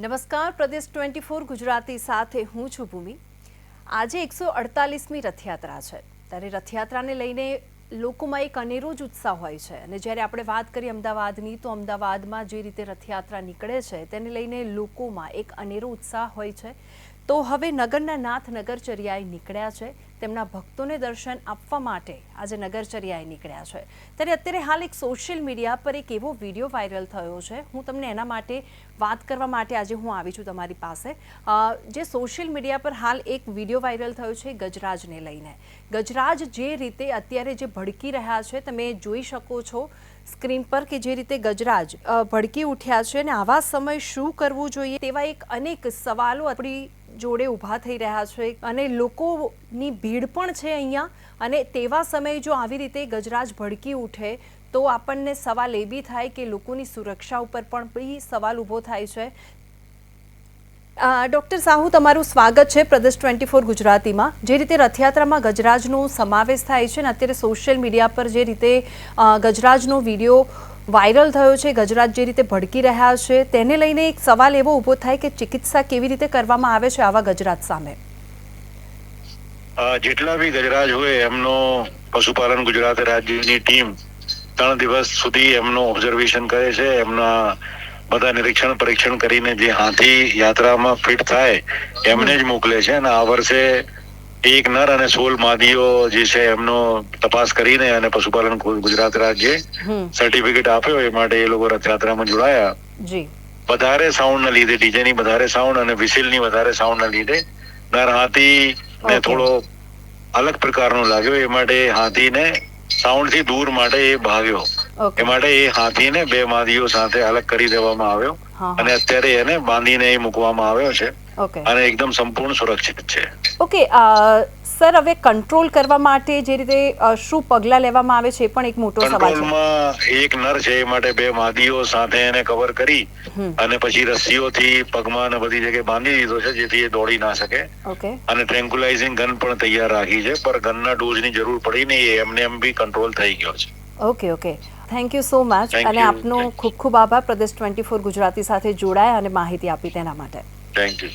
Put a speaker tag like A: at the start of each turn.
A: નમસ્કાર, પ્રદેશ twenty four Gujarati સાથે હું છું ભૂમિ. આજે એકસો અડતાલીસમી રથયાત્રા છે. ત્યારે રથયાત્રાને લઈને લોકોમાં એક અનેરો જ ઉત્સાહ હોય છે. અને જ્યારે આપણે વાત કરીએ અમદાવાદની, તો અમદાવાદમાં જે રીતે રથયાત્રા નીકળે છે, તેને લઈને લોકોમાં એક અનેરો ઉત્સાહ હોય છે. તો હવે નગરના નાથ નગરચર્યાએ નીકળ્યા છે. તેમના ભક્તોને દર્શન આપવા માટે આજે નગરચર્યાએ નીકળ્યા છે. ત્યારે અત્યારે હાલ એક સોશિયલ મીડિયા પર એક એવો વીડિયો વાયરલ થયો છે. હું તમને એના માટે વાત કરવા માટે આજે હું આવી છું તમારી પાસે. જે સોશિયલ મીડિયા પર હાલ એક વીડિયો વાયરલ થયો છે ગજરાજને લઈને. ગજરાજ જે રીતે અત્યારે જે ભડકી રહ્યા છે, તમે જોઈ શકો છો સ્ક્રીન પર કે જે રીતે ગજરાજ ભડકી ઉઠ્યા છે અને આવા સમય શું કરવું જોઈએ તેવા એક અનેક સવાલો આપણી જોડે ઊભા થઈ રહ્યા છે અને લોકોની ભીડ પણ છે અહીંયા. અને તેવા સમયે જો આવી રીતે ગજરાજ ભડકી ઉઠે, તો આપણને સવાલ એ બી થાય કે લોકોની સુરક્ષા ઉપર પણ બી સવાલ ઊભો થાય છે. ડૉક્ટર સાહુ, તમારું સ્વાગત છે પ્રદેશ ટ્વેન્ટી ફોર ગુજરાતીમાં. જે રીતે રથયાત્રામાં ગજરાજનો સમાવેશ થાય છે ને, અત્યારે સોશિયલ મીડિયા પર જે રીતે ગજરાજનો વીડિયો વાયરલ થયો છે, ગજરાજ જે રીતે ભડકી રહ્યા છે, તેને લઈને એક સવાલ એવો ઊભો થાય કે ચિકિત્સા કેવી રીતે કરવામાં આવે છે આવા ગજરાજ સામે?
B: જેટલા બી ગજરાજ હોય, એમનો પશુપાલન ગુજરાત રાજ્યની ટીમ ત્રણ દિવસ સુધી એમનું ઓબ્ઝર્વેશન કરે છે, એમના બધા નિરીક્ષણ પરીક્ષણ કરીને જે હાથી યાત્રામાં ફિટ થાય, એમને જ મોકલે છે અને આ વર્ષે એક નર અને સોળ માદીઓ જે છે એમનો તપાસ કરીને અને પશુપાલન ગુજરાત રાજ્ય સર્ટિફિકેટ આપ્યો. એ માટે એ લોકો રથયાત્રામાં જોડાયા. વધારે સાઉન્ડ ના લીધે ડીજે ની વધારે સાઉન્ડ અને વિસિલની વધારે સાઉન્ડ ના લીધે નર હાથી ને થોડો અલગ પ્રકારનો લાગ્યો. એ માટે હાથીને સાઉન્ડથી દૂર માટે એ ભાગ્યો. એ માટે એ હાથીને બે માદીઓ સાથે અલગ કરી દેવામાં આવ્યો. અને અત્યારે એને બાંધીને એ મૂકવામાં આવ્યો છે. અને એકદમ સંપૂર્ણ સુરક્ષિત છે.
A: ઓકે સર હવે કંટ્રોલ કરવા માટે જે રીતે શું પગલા લેવામાં આવે છે પણ એક મોટો સવાલ છે.
B: એક નર છે એ માટે બે માદીઓ સાથે એને કવર કરી અને પછી રસ્સીઓથી પગમાં અને બધી જગ્યાએ બાંધી દીધો છે જેથી એ દોડી ના શકે.
A: ઓકે.
B: અને ટ્રેન્કુલાઇઝિંગ ગન પણ તૈયાર રાખી છે પર ગનના ડોઝની જરૂર પડી નહીં એમને એમ બી કંટ્રોલ થઈ ગયો છે.
A: Okay okay thank you so much અને આપનો ખૂબ ખૂબ આભાર. પ્રદેશ ટ્વેન્ટી ફોર ગુજરાતી સાથે જોડાયા અને માહિતી આપી તેના માટે.
B: Thank you